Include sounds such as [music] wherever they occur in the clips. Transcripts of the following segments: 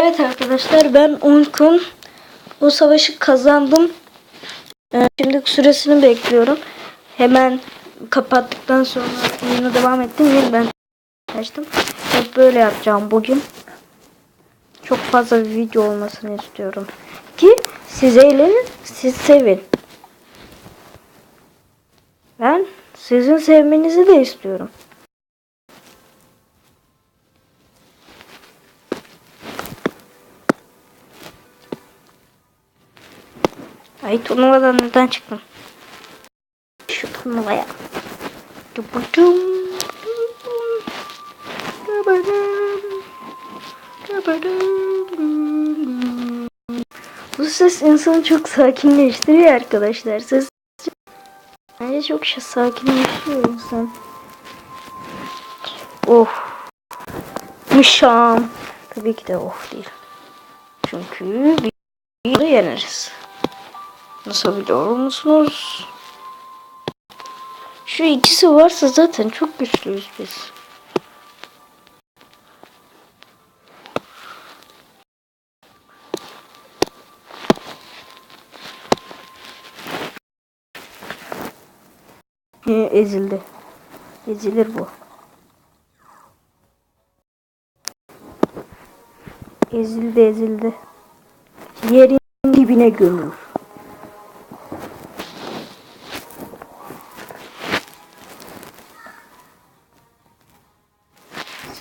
Evet arkadaşlar ben Unkun. Bu savaşı kazandım. Ee, Şimdi süresini bekliyorum. Hemen kapattıktan sonra oyuna devam ettim. Yeniden açtım. Hep böyle yapacağım bugün. Çok fazla video olmasını istiyorum. Ki siz eğlenin, siz sevin. Ben sizin sevmenizi de istiyorum. Ay turnuvadan neden çıktım? Şu turnuvaya. Dıbıdım. Bu ses insanı çok sakinleştiriyor arkadaşlar. Ses bence çok sakinleştiriyor insan. Oh. Mışam. Tabii ki de oh değil. Çünkü bir yeneriz. Nasıl biliyor musunuz? Şu ikisi varsa zaten çok güçlüyüz biz. Ezildi. Ezilir bu. Ezildi ezildi. Yerin dibine gömülür.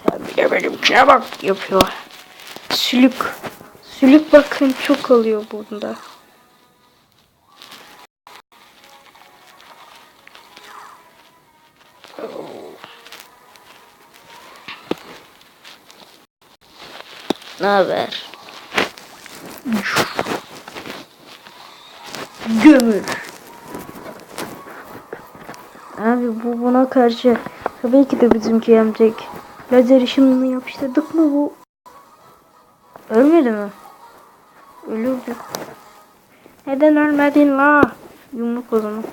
Sen bile benimkine bak yapıyor. Sülük. Sülük bakın çok oluyor bunda. Ne haber? Gömür. Abi bu buna karşı tabii ki de bizimki yenecek. Lazer ışınını yapıştırdık mı bu? Ölmedi mi? Ölürdü. Neden ölmedin la? Yumruk o zaman.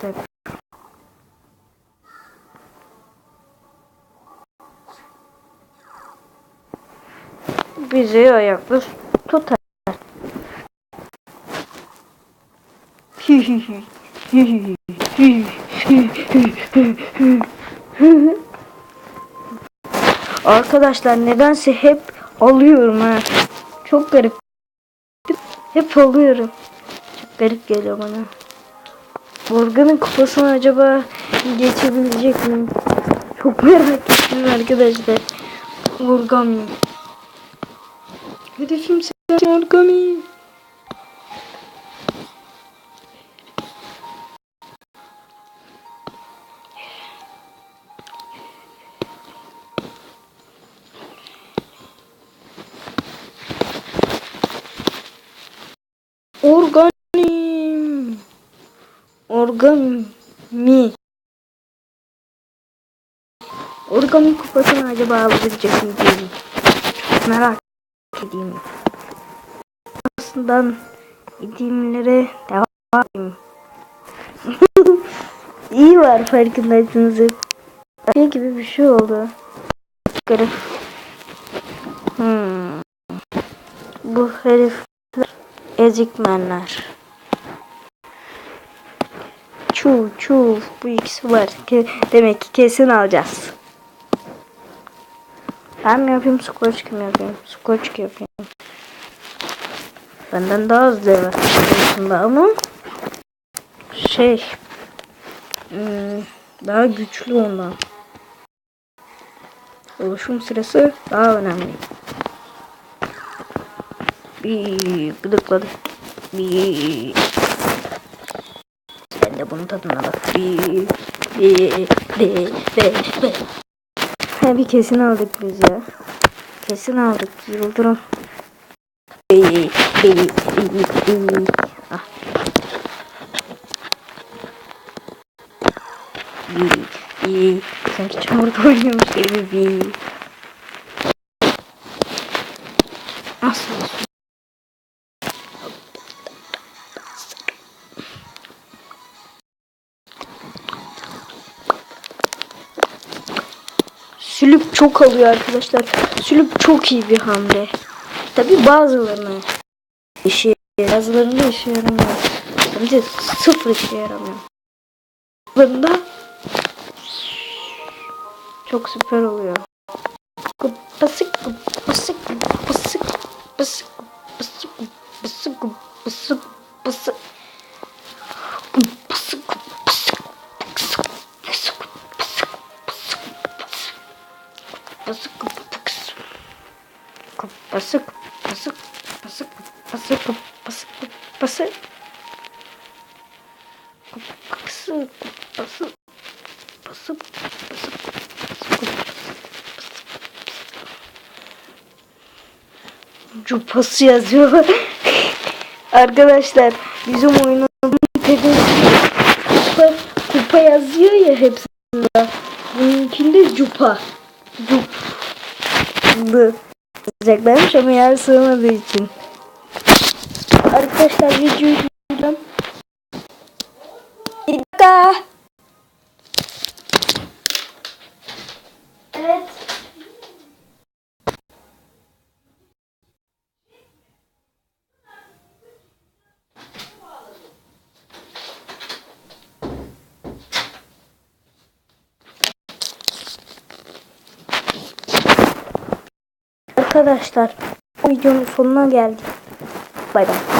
Tabii. Bizi ayakta tutar. Arkadaşlar nedense hep alıyorum ha. Çok garip. Hep alıyorum. Çok garip geliyor bana. Morgan'ın kupasını acaba geçebilecek miyim? Çok merak ettim arkadaşlar. Morgan Hedefim sen origami. Organim. Origami. Origami kupasını acaba alabilecek miyim? Çok merak edeyim. Aslında idimlere devam edeyim. [laughs] İyi var farkındaysanız. Şey gibi bir şey oldu. Garip. Hmm. Bu herifler ezikmenler. Çuv çuv bu ikisi var. Ke demek ki kesin alacağız. Ben mi yapayım squash kim yapayım? Kim yapayım? Benden daha az değer aslında ama şey hmm, daha güçlü ondan. Oluşum sırası daha önemli. Bir gıdıkladı. Bir ben de bunun tadına bak. Bir bir bir bir Ha, bir kesin aldık biz ya. Kesin aldık. Yıldırım. Ah. Bir. Sanki çamurda oynuyormuş gibi. Nasıl? Sülük çok alıyor arkadaşlar. Sülük çok iyi bir hamle. Tabi bazılarını işe bazılarında işe yaramıyor. De sıfır işe yaramıyor. Bunda çok süper oluyor. Basık basık basık basık basık basık basık basık basık basık basık basık basık Cupası yazıyor. Arkadaşlar bizim oynadığımız kupa, kupa yazıyor ya hepsinde. Bununkinde cupa. Cup. Dı. Yazacaklarmış ama yer sığmadığı için. Arkadaşlar videoyu durduracağım. Bir. Evet. Arkadaşlar videonun sonuna geldik. Bay bay.